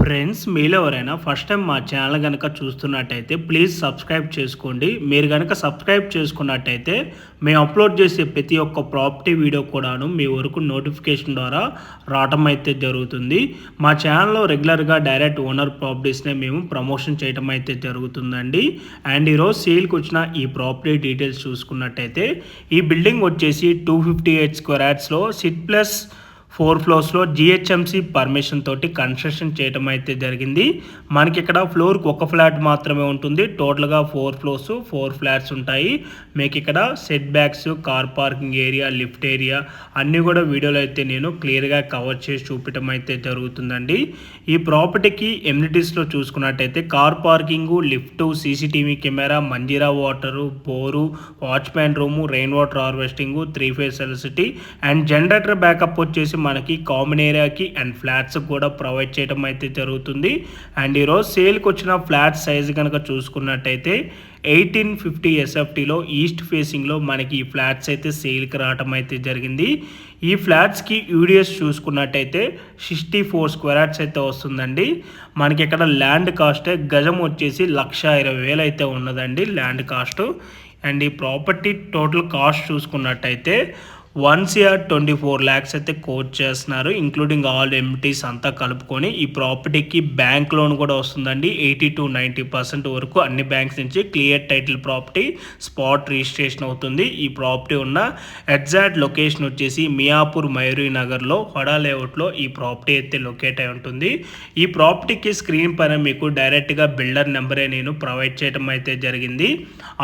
Friends మీలో ఎవరైనా first time మా ఛానల్ కనుక చూస్తున్నట్టయితే ప్లీజ్ సబ్స్క్రైబ్ చేసుకోండి. మీరు కనుక సబ్స్క్రైబ్ చేసుకున్నట్టయితే మేము అప్లోడ్ చేసే ప్రతి ఒక్క ప్రాపర్టీ వీడియో కూడాను మీ వరకు నోటిఫికేషన్ ద్వారా రావటం అయితే జరుగుతుంది. మా ఛానల్లో రెగ్యులర్గా డైరెక్ట్ ఓనర్ ప్రాపర్టీస్నే మేము ప్రమోషన్ చేయటం అయితే జరుగుతుందండి. అండ్ ఈరోజు సేల్కి వచ్చిన ఈ ప్రాపర్టీ డీటెయిల్స్ చూసుకున్నట్టయితే ఈ బిల్డింగ్ వచ్చేసి టూ ఫిఫ్టీ ఎయిట్ స్క్వేర్ యాడ్స్లో సిట్ ప్లస్ ఫోర్ ఫ్లోర్స్లో జిహెచ్ఎంసి పర్మిషన్ తోటి కన్స్ట్రక్షన్ చేయడం అయితే జరిగింది. మనకి ఇక్కడ ఫ్లోర్కి ఒక ఫ్లాట్ మాత్రమే ఉంటుంది. టోటల్గా ఫోర్ ఫ్లోర్స్ ఫోర్ ఫ్లాట్స్ ఉంటాయి. మీకు ఇక్కడ setbacks car parking area lift area అన్నీ కూడా వీడియోలో అయితే నేను క్లియర్గా కవర్ చేసి చూపించడం అయితే జరుగుతుందండి. ఈ ప్రాపర్టీకి ఎమ్యూనిటీస్లో చూసుకున్నట్టయితే car parking lift CCTV camera Manjira water bore watchman room rain water harvesting three phase electricity and generator backup వచ్చేసి మనకి కామన్ ఏరియాకి అండ్ ఫ్లాట్స్ కూడా ప్రొవైడ్ చేయడం అయితే జరుగుతుంది. అండ్ ఈరోజు సేల్కి వచ్చిన ఫ్లాట్ సైజ్ కనుక చూసుకున్నట్టయితే ఎయిటీన్ ఫిఫ్టీ ఎస్ఎఫ్టీలో ఈస్ట్ ఫేసింగ్లో మనకి ఈ ఫ్లాట్స్ అయితే సేల్కి రావటం అయితే జరిగింది. ఈ ఫ్లాట్స్కి యూడిఎస్ చూసుకున్నట్టయితే సిక్స్టీ ఫోర్ స్క్వేర్ యార్డ్స్ అయితే వస్తుందండి. మనకి ఇక్కడ ల్యాండ్ కాస్ట్ గజం వచ్చేసి లక్ష ఇరవై వేలు అయితే ఉన్నదండి ల్యాండ్ కాస్ట్ అండ్ ఈ ప్రాపర్టీ టోటల్ కాస్ట్ చూసుకున్నట్టయితే once year twenty four lakhs అయితే కోట్ చేస్తున్నారు ఇంక్లూడింగ్ ఆల్ ఎంటీస్ అంతా కలుపుకొని. ఈ ప్రాపర్టీకి బ్యాంక్ లోన్ కూడా వస్తుందండి ఎయిటీ టు నైంటీ పర్సెంట్ వరకు అన్ని బ్యాంక్స్ నుంచి clear title property spot registration అవుతుంది. ఈ ప్రాపర్టీ ఉన్న ఎగ్జాక్ట్ లొకేషన్ వచ్చేసి మియాపూర్ మయూరి నగర్లో హొడా లేఅవుట్లో ఈ ప్రాపర్టీ అయితే లొకేట్ అయి ఉంటుంది. ఈ ప్రాపర్టీకి స్క్రీన్ పైన మీకు డైరెక్ట్గా బిల్డర్ నెంబరే నేను ప్రొవైడ్ చేయడం అయితే జరిగింది.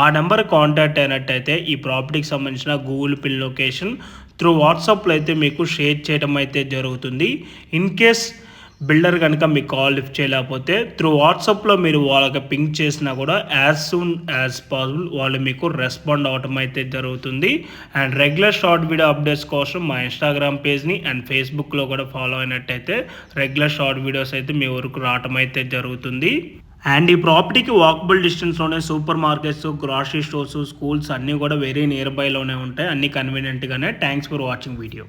ఆ నెంబర్ కాంటాక్ట్ అయినట్టయితే ఈ ప్రాపర్టీకి సంబంధించిన గూగుల్ పిన్ లొకేషన్ త్రూ వాట్సాప్లో అయితే మీకు షేర్ చేయడం అయితే జరుగుతుంది. ఇన్ కేస్ బిల్డర్ కనుక మీకు కాల్ లిఫ్ట్ చేయలేకపోతే త్రూ వాట్సాప్లో మీరు వాళ్ళకి పింక్ చేసినా కూడా యాజ్ సూన్ యాజ్ పాసిబుల్ వాళ్ళు మీకు రెస్పాండ్ అవ్వటం అయితే జరుగుతుంది. And regular short video updates కోసం మా ఇన్స్టాగ్రామ్ పేజ్ని అండ్ ఫేస్బుక్లో కూడా ఫాలో అయినట్టయితే రెగ్యులర్ షార్ట్ వీడియోస్ అయితే మీ వరకు రావటం అయితే జరుగుతుంది. అండ్ ఈ ప్రాపర్టీకి వాకబుల్ డిస్టెన్స్లోనే super markets grocery stores schools అన్నీ కూడా వెరీ నియర్ బైలోనే ఉంటాయి. అన్నీ కన్వీనియంట్గానే థ్యాంక్స్ ఫర్ వాచింగ్ వీడియో